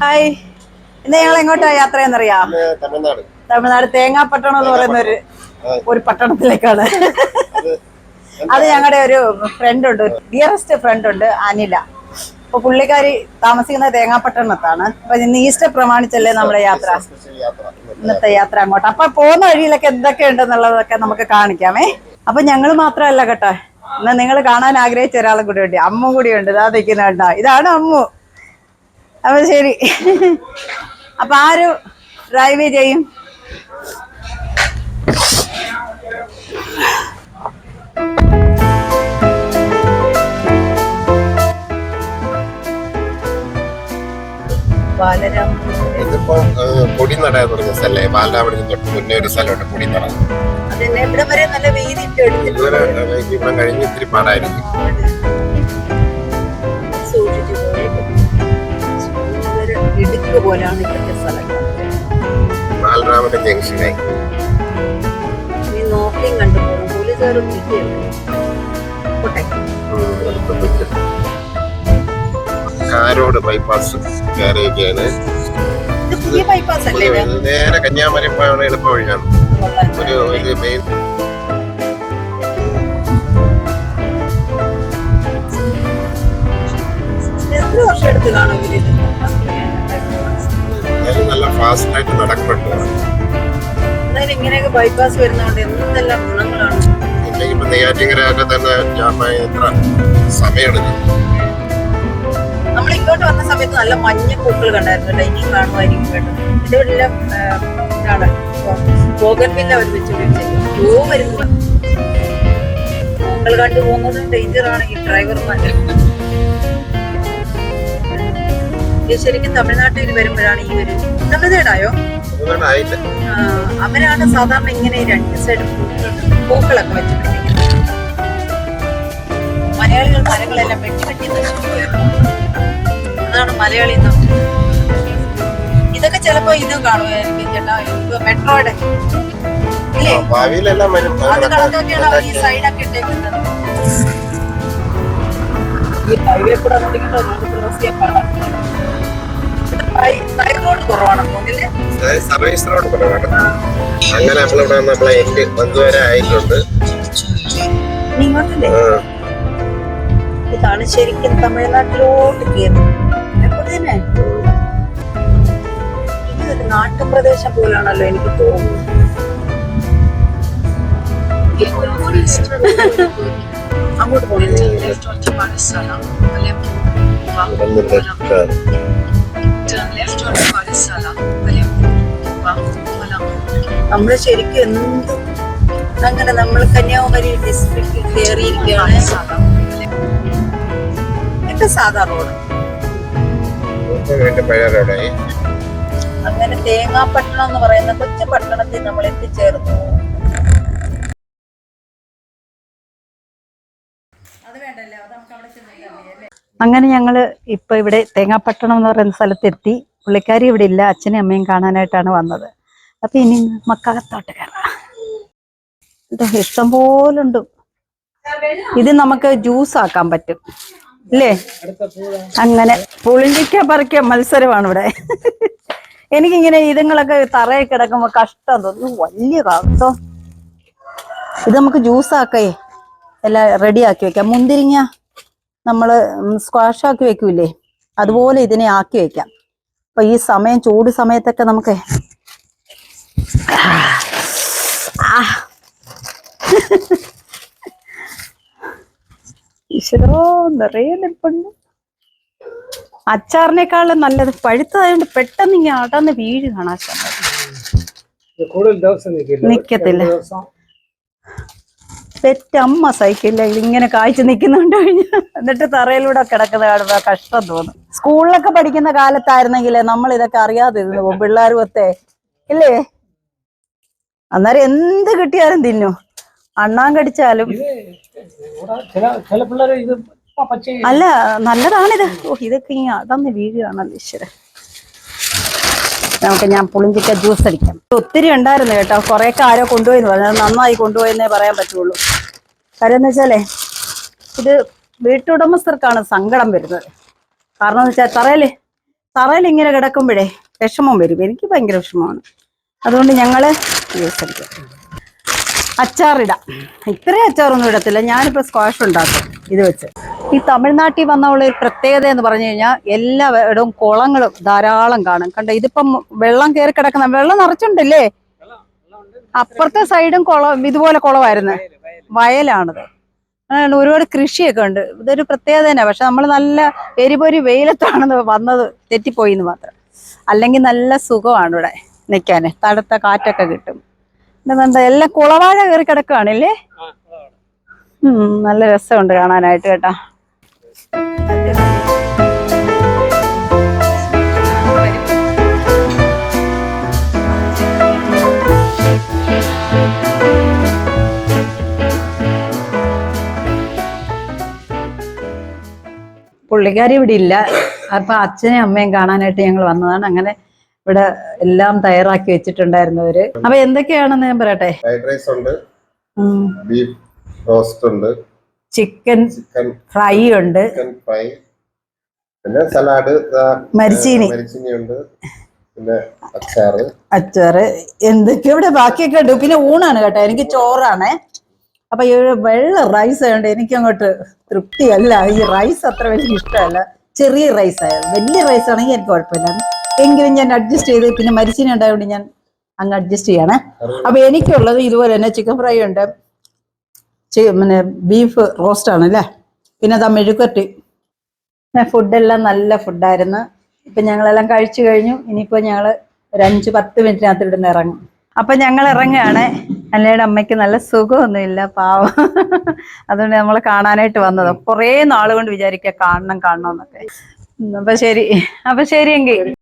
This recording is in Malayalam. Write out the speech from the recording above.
ഹായ്. ഇന്ന് ഞങ്ങൾ എങ്ങോട്ടാ യാത്രയെന്നറിയാം പിന്നെ തമിഴ്നാട്. തമിഴ്നാട് തേങ്ങാപ്പട്ടണം എന്ന് പറയുന്ന ഒരു ഒരു പട്ടണത്തിലേക്കാണ്. അത് ഞങ്ങളുടെ ഒരു ഫ്രണ്ട് ഉണ്ട്. ഡിയറസ്റ്റ് ഫ്രണ്ട് ഉണ്ട് അനില. അപ്പൊ പുള്ളിക്കാരി താമസിക്കുന്ന തേങ്ങാപ്പട്ടണത്താണ്. അപ്പൊ ഇന്ന് ഈസ്റ്റർ പ്രമാണിച്ചല്ലേ നമ്മുടെ യാത്ര? യാത്ര. ഇന്നത്തെ യാത്ര അങ്ങോട്ട്. അപ്പൊ പോകുന്ന വഴിയിലൊക്കെ എന്തൊക്കെ ഉണ്ടെന്നുള്ളതൊക്കെ നമുക്ക് കാണിക്കാമേ. അപ്പൊ ഞങ്ങൾ മാത്രമല്ല കേട്ടോ. ഇന്ന് നിങ്ങൾ കാണാൻ ആഗ്രഹിച്ച ഒരാളും കൂടി ഉണ്ട്. അമ്മ കൂടി ഉണ്ട്. ഇതാ നിൽക്കുന്ന ഇതാണ് അമ്മു. അപ്പൊ ശരി. അപ്പൊ ആര് ഡ്രൈവ് ചെയ്യും? പൊടി ഇതിപ്പോ തുടങ്ങിയ എന്ന് പറഞ്ഞ സ്ഥലേ. ബാലരാമണിന് തൊട്ട് മുന്നേ ഒരു സ്ഥലമുണ്ട് പൊടി നട ഇവിടെ വരെ നല്ല ഇട്ട് എനിക്ക് ഇവിടെ കഴിഞ്ഞ് ഇത്തിരി പാടായിരിക്കും ഇടുക്ക് പോലാണ് ഇവിടുത്തെ സ്ഥലങ്ങൾ. ബാലരാമന്റെ ജംഗ്ഷനായി. നീ നോക്കിയും കണ്ടു പോകും. പോട്ടെ. കാരോട് ബൈപ്പാസ് അല്ലേ നേരെ കന്യാകുമാരി പോയാണ് എളുപ്പ വഴിയാണ്. ഒരു ഒരു മെയിൻ എത്ര വർഷം എടുത്ത് കാണും നല്ല ഫാസ്റ്റ് ആയിട്ട് നടക്കുന്നുണ്ട്. എന്നാലും ഇങ്ങനെയൊക്കെ ബൈപ്പാസ് വരുന്നതുകൊണ്ട് എന്തെല്ലാം ഗുണങ്ങളാണ്? ഇല്ലെങ്കിൽ ഇപ്പൊ നെയ്യാറ്റിങ്കരൊക്കെ തന്നെ ജാമായി എത്ര സമയമെടുക്കും. നമ്മൾ ഇങ്ങോട്ട് വന്ന സമയത്ത് നല്ല മഞ്ഞ പൂക്കൾ കണ്ടായിരുന്നു കേട്ടോ ഇനിയും കാണുമായിരിക്കും കേട്ടോ. ഇതെല്ലാം ഇതാണ്. ബോഗൻവില്ല അവർ വെച്ച് പിടിച്ചത് ഓ വരുന്നു പൂക്കൾ കണ്ടു പോകുന്നത് ഡേഞ്ചർ ആണ് ഈ ഡ്രൈവർമാർ ഇത് ശരിക്കും തമിഴ്നാട്ടിൽ വരുമ്പോഴാണ് ഈ ഒരു ആയില്ല ആ, അവരാണ് സാധാരണ ഇങ്ങനെ രണ്ട് സൈഡ് പൂക്കളൊക്കെ വെച്ച് പിടിപ്പിക്കുന്നത് മലയാളികൾ മരങ്ങളെല്ലാം വെട്ടി വെട്ടി അതാണ് മലയാളി എന്ന് ഇതൊക്കെ ചിലപ്പോ ഇത് കാണുമായിരിക്കും ചേട്ടാ മെട്രോയുടെ ഭാവിയിലെല്ലാം വരും. അത് കണക്കൊക്കെയാണ് അവർ ഈ സൈഡൊക്കെ ഇട്ടേക്കുന്നത്? ഈ ഹൈവേ കൂടെ ഓടിക്കേണ്ട റോഡ് ക്രോസ് ചെയ്യാൻ പാടാണ് കുറവാണ്. സർവീസ് റോഡ് കുറവാണ്. അങ്ങനെ നമ്മളിവിടെ നമ്മളെ എൻഡ് ബന്ധു വരെ ആയിട്ടുണ്ട് ഇതാണ് ശരിക്കും തമിഴ്നാട്ടിലോട്ട് കയറുന്നത്. ഇതൊരു നാട്ടുപ്രദേശം പോലാണല്ലോ എനിക്ക് തോന്നുന്നത്. അങ്ങോട്ട് പോകണം. Left ആണ്. നമ്മൾ ശരിക്കും എന്ത് അങ്ങനെ നമ്മൾ കന്യാകുമാരി ഡിസ്ട്രിക്റ്റിൽ കയറിയിരിക്കുകയാണ്. എന്റെ സാധാ റോഡ് അങ്ങനെ തേങ്ങാപ്പട്ടണം എന്ന് പറയുന്ന കൊച്ചു പട്ടണത്തിൽ നമ്മൾ എത്തിച്ചേർന്നു. അങ്ങനെ ഞങ്ങൾ ഇപ്പൊ ഇവിടെ തേങ്ങാപ്പട്ടണം എന്ന് പറയുന്ന സ്ഥലത്തെത്തി. പുള്ളിക്കാരി ഇവിടെ ഇല്ല. അച്ഛനെയും അമ്മയും കാണാനായിട്ടാണ് വന്നത്. അപ്പൊ ഇനി മക്കകത്തോട്ട് കയറാം. ഇഷ്ടം പോലെ ഉണ്ട്. ഇത് നമുക്ക് ജ്യൂസ് ആക്കാൻ പറ്റും. അല്ലേ അങ്ങനെ പുളിഞ്ചിക്ക പറിക്ക മത്സരമാണ് ഇവിടെ. എനിക്കിങ്ങനെ ഇതുങ്ങളൊക്കെ തറയിൽ കിടക്കുമ്പോ കഷ്ടം തോന്നുന്നു വലിയ കാട്ടോ ഇത് നമുക്ക് ജ്യൂസ് ആക്കേ എല്ലാം റെഡി ആക്കി വെക്കാം. മുന്തിരിങ്ങ നമ്മൾ സ്ക്വാഷ് ആക്കി വെക്കൂലേ അതുപോലെ ഇതിനെ ആക്കി വെക്കാം അപ്പൊ ഈ സമയം ചൂട് സമയത്തൊക്കെ നമുക്ക്. ഈശ്വരോ നിറയെ അച്ചാറിനേക്കാളും നല്ലത് പഴുത്തതായതുകൊണ്ട് പെട്ടെന്ന് ഇങ്ങനെ അടന്ന് വീഴ് കാണാൻ ഇത് കൂടുതൽ ദിവസം നിക്കത്തില്ല. പെറ്റമ്മ സഹിക്കില്ല ഇതിങ്ങനെ കാഴ്ച നിൽക്കുന്നുണ്ട് എന്നിട്ട് തറയിലൂടെ കിടക്കുന്ന കാണുമ്പോ കഷ്ടം തോന്നും. സ്കൂളിലൊക്കെ പഠിക്കുന്ന കാലത്തായിരുന്നെങ്കിൽ നമ്മൾ ഇതൊക്കെ അറിയാതെ ഇരുന്നു പോകും. പിള്ളേരും ഒത്തെ ഇല്ലേ? അന്നേരം എന്ത് കിട്ടിയാലും തിന്നു. അണ്ണാൻ കടിച്ചാലും. പിള്ളേർ അല്ല നല്ലതാണിത്. ഓ ഇതൊക്കെ ഇങ്ങനെ അടന്ന് വീഴുകയാണല്ലോ ഈശ്വര നമുക്ക് ഞാൻ പുളിഞ്ചിക്ക ജ്യൂസ് അടിക്കാം. ഒത്തിരി ഉണ്ടായിരുന്നു കേട്ടോ. കുറേയൊക്കെ ആരോ കൊണ്ടുപോയെന്ന് പറഞ്ഞു. അത് നന്നായി കൊണ്ടുപോയെന്നേ പറയാൻ പറ്റുള്ളൂ. കാര്യം എന്ന് വെച്ചാലേ ഇത് വീട്ടുടമസ്ഥർക്കാണ് സങ്കടം വരുന്നത്. കാരണം എന്ന് വെച്ചാൽ തറയിൽ തറയിൽ ഇങ്ങനെ കിടക്കുമ്പോഴേ വിഷമം വരും. എനിക്ക് ഭയങ്കര വിഷമമാണ്. അതുകൊണ്ട് ഞങ്ങൾ ജ്യൂസ് അച്ചാറിടാം. ഇത്രയും അച്ചാറൊന്നും ഇടത്തില്ല. ഞാനിപ്പോ സ്ക്വാഷ് ഉണ്ടാക്കും. ഇത് വെച്ച്. ഈ തമിഴ്നാട്ടിൽ വന്നുള്ള ഒരു പ്രത്യേകത എന്ന് പറഞ്ഞു കഴിഞ്ഞാൽ എല്ലായിടവും കുളങ്ങളും ധാരാളം കാണും. കണ്ടോ ഇതിപ്പം വെള്ളം കയറി കിടക്കുന്ന വെള്ളം നിറച്ചുണ്ടല്ലേ? അപ്പുറത്തെ സൈഡും കുളം ഇതുപോലെ കുളമായിരുന്നു. വയലാണത്. ഒരുപാട് കൃഷിയൊക്കെ ഉണ്ട്. ഇതൊരു പ്രത്യേകത തന്നെ പക്ഷെ നമ്മൾ നല്ല എരിപൊരി വെയിലത്താണ് വന്നത് തെറ്റിപ്പോയി എന്ന് മാത്രം. അല്ലെങ്കിൽ നല്ല സുഖമാണ് ഇവിടെ നിൽക്കാൻ തടുത്ത കാറ്റൊക്കെ കിട്ടും. എന്താ എല്ലാം കുളവാഴ കയറി കിടക്കുകയാണല്ലേ ഉം, നല്ല രസമുണ്ട് കാണാനായിട്ട് കേട്ടാ. പുള്ളിക്കാരി ഇവിടെ ഇല്ല. അപ്പൊ അച്ഛനെയും അമ്മയും കാണാനായിട്ട് ഞങ്ങൾ വന്നതാണ്. അങ്ങനെ ഇവിടെ എല്ലാം തയ്യാറാക്കി വെച്ചിട്ടുണ്ടായിരുന്നവര് അപ്പൊ എന്തൊക്കെയാണെന്ന് ഞാൻ പറയട്ടെ? ഫ്രൈഡ് റൈസ് ഉണ്ട്. ബീഫ് റോസ്റ്റ് ഉണ്ട്. ചിക്കൻ ചിക്കൻ ഫ്രൈ ഉണ്ട്. ഫ്രൈ. പിന്നെ സലാഡ് മരിച്ചീനി. മരിച്ചിനി ഉണ്ട്. പിന്നെ അച്ചാറ്. അച്ചാറ്. എന്തൊക്കെ ഇവിടെ ബാക്കിയൊക്കെ ഉണ്ട്. പിന്നെ ഊണാണ് കേട്ടോ. എനിക്ക് ചോറാണേ. അപ്പൊ ഈ വെള്ള റൈസ് ആയതുകൊണ്ട് എനിക്ക് അങ്ങോട്ട് തൃപ്തിയല്ല. ഈ റൈസ് അത്ര വലിയ ഇഷ്ടമല്ല. ചെറിയ റൈസ് ആയത് വലിയ റൈസ് ആണെങ്കിൽ എനിക്ക് കുഴപ്പമില്ല. എങ്കിലും ഞാൻ അഡ്ജസ്റ്റ് ചെയ്ത് പിന്നെ മരിച്ചിനി ഉണ്ടായതുകൊണ്ട് ഞാൻ അങ്ങ് അഡ്ജസ്റ്റ് ചെയ്യണേ. അപ്പൊ എനിക്കുള്ളത് ഇതുപോലെ തന്നെ ചിക്കൻ ഫ്രൈ ഉണ്ട്. പിന്നെ ബീഫ് റോസ്റ്റ് ആണല്ലേ? പിന്നെ അതാ മെഴുക്കട്ടി ഫുഡെല്ലാം നല്ല ഫുഡായിരുന്നു ഇപ്പൊ ഞങ്ങളെല്ലാം കഴിച്ചു കഴിഞ്ഞു. ഇനിയിപ്പോ ഞങ്ങൾ ഒരു അഞ്ച് പത്ത് മിനിറ്റിനകത്ത് ഇവിടുന്ന് ഇറങ്ങും. അപ്പൊ ഞങ്ങൾ ഇറങ്ങുകയാണ്. അല്ലയുടെ അമ്മയ്ക്ക് നല്ല സുഖമൊന്നുമില്ല പാവം. അതുകൊണ്ട് നമ്മൾ കാണാനായിട്ട് വന്നത്. കുറേ നാളുകൊണ്ട് വിചാരിക്കുക കാണണം കാണണം എന്നൊക്കെ. അപ്പൊ ശരി. അപ്പൊ ശരി എങ്കിൽ